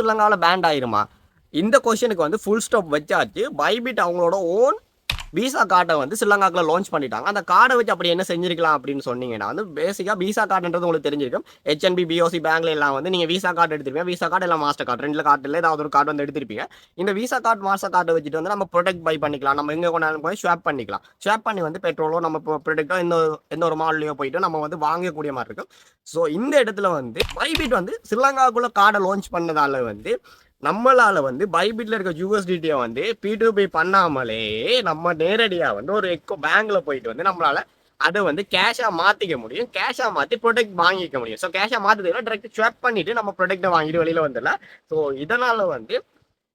ஸ்ரீலங்காவில் பேண்ட் ஆயிருமா? இந்த கொஷனுக்கு வந்து ஃபுல் ஸ்டாப் வச்சாச்சு. பைபிட் அவங்களோட ஓன் விசா கார்டை வந்து ஸ்ரீலங்காக்கில் லான்ச் பண்ணிட்டாங்க. அந்த கார்டை வச்சு அப்படி என்ன செஞ்சிருக்கலாம் அப்படின்னு சொன்னீங்கன்னா வந்து பேசிக்காக விசா கார்டுன்றது உங்களுக்கு தெரிஞ்சிருக்கும். ஹெச்என்பி பிஓசி பேங்க்ல எல்லாம் வந்து நீங்கள் விசா கார்டு எடுத்திருப்பீங்க. விசா கார்டு எல்லாம் மாஸ்டர் கார்டு ரெண்டு கார்டில் ஏதாவது ஒரு கார்டு வந்து எடுத்திருப்பீங்க. இந்த விசா கார்டு மாஸ்டர் கார்டை வச்சுட்டு வந்து நம்ம ப்ரொடக்ட் பை பண்ணிக்கலாம். நம்ம எங்கே கொண்டாலும் போய் ஸ்வாப் பண்ணிக்கலாம். ஸ்வாப் பண்ணி வந்து பெட்ரோலோ நம்ம ப்ரொடக்ட்டோ எந்த எந்த ஒரு மால்லையோ போயிட்டு நம்ம வந்து வாங்கக்கூடிய மாதிரி இருக்கும். ஸோ இந்த இடத்துல வந்து பைபிட் வந்து ஸ்ரீலங்காக்குள்ள கார்டை லான்ச் பண்ணதால வந்து நம்மளால் வந்து பைபிட்ல இருக்க யூஎஸ்டிடியை வந்து பி பண்ணாமலே நம்ம நேரடியாக வந்து ஒரு எக்கோ பேங்க்ல போயிட்டு வந்து நம்மளால அதை வந்து கேஷாக மாற்றிக்க முடியும். கேஷாக மாற்றி ப்ரொடக்ட் வாங்கிக்க முடியும். ஸோ கேஷாக மாற்றுறதுல டேரக்ட் ஸ்வாப் பண்ணிட்டு நம்ம ப்ரொடக்ட்டை வாங்கிட்டு வெளியில் வந்துடலாம். ஸோ இதனால வந்து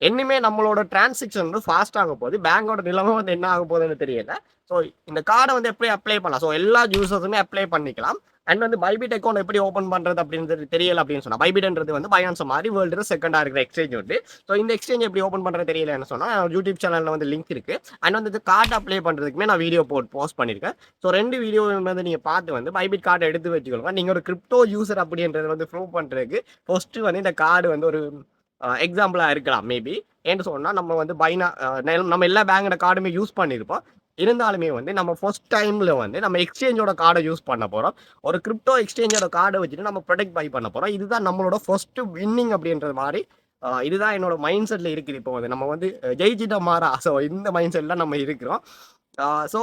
என்னுமே நம்மளோட டிரான்சாக்ஷன் வந்து ஃபாஸ்ட் ஆக போகுது. பேங்கோட நிலமை வந்து என்ன ஆக போகுதுன்னு தெரியல. ஸோ இந்த கார்டை வந்து எப்படி அப்ளை பண்ணலாம்? ஸோ எல்லா யூசர்ஸுமே அப்ளை பண்ணிக்கலாம். அண்ட் வந்து பைபிட் அக்கௌண்ட் எப்படி ஓப்பன் பண்ணுறது அப்படின்றது தெரியல அப்படின்னு சொன்னா பைபிட்ன்றது வந்து பைனான்ஸ் மாதிரி வேர்ல்டு செகண்டாக இருக்கிற எக்ஸ்சேஞ்ச் உண்டு. ஸோ இந்த எக்ஸ்சேஞ்ச் எப்படி ஓப்பன் பண்ணுறது தெரியலன்னு சொன்னால் யூடியூப் சேனலில் வந்து லிங்க் இருக்குது அண்ட் வந்து கார்டு அப்ளை பண்ணுறதுக்குமே நான் வீடியோ போட் போஸ்ட் பண்ணியிருக்கேன் ஸோ ரெண்டு வீடியோ வந்து நீங்கள் பார்த்து வந்து பைபிட் கார்டை எடுத்து வச்சுக்கோங்க. நீங்கள் ஒரு கிரிப்டோ யூசர் அப்படின்றது வந்து ப்ரூவ் பண்ணுறதுக்கு ஃபஸ்ட்டு வந்து இந்த கார்டு வந்து ஒரு எக்ஸாம்பிளாக இருக்கலாம் மேபி ஏன்னு சொன்னால் நம்ம வந்து பைனா நம்ம எல்லா பேங்கோட கார்டுமே யூஸ் பண்ணியிருப்போம் இருந்தாலுமே வந்து நம்ம ஃபர்ஸ்ட் டைமில் வந்து நம்ம எக்ஸ்சேஞ்சோட கார்டை யூஸ் பண்ண போகிறோம் ஒரு கிரிப்டோ எக்ஸ்சேஞ்சோட கார்டை வச்சுட்டு நம்ம ப்ரொடெக்ட் பை பண்ண போகிறோம் இதுதான் நம்மளோட ஃபர்ஸ்ட் வின்னிங் அப்படின்றது மாதிரி இதுதான் என்னோட மைண்ட் செட்டில் இருக்குது இப்போ வந்து. நம்ம வந்து ஜெயிச்சிட்ட மாறா. ஸோ இந்த மைண்ட் செட்டில் நம்ம இருக்கிறோம். ஸோ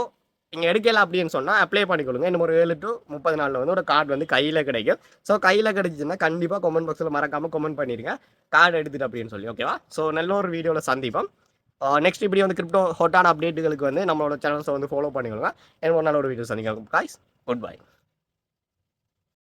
நீங்கள் எடுக்கல அப்படின்னு சொன்னால் அப்ளை பண்ணிக்கொள்ளுங்க. இன்னும் ஒரு ஏழு டு முப்பது நாளில் வந்து ஒரு கார்டு வந்து கையில் கிடைக்கும். ஸோ கையில் கிடைச்சிச்சுன்னா கண்டிப்பாக கமெண்ட் பாக்ஸில் மறக்காமல் கமெண்ட் பண்ணிடுங்க. கார்டு எடுத்துட்டு அப்படின்னு சொல்லி ஓகேவா ஸோ நல்ல ஒரு வீடியோவில் சந்திப்போம். நெக்ஸ்ட் இப்படி வந்து கிரிப்டோ ஹோட்டான அப்டேட்டுகளுக்கு வந்து நம்மளோட சேனல்ஸை வந்து ஃபாலோ பண்ணிக்கோங்க. எனக்கு ஒரு நல்ல ஒரு வீடியோ சந்திக்கலாம். Guys good bye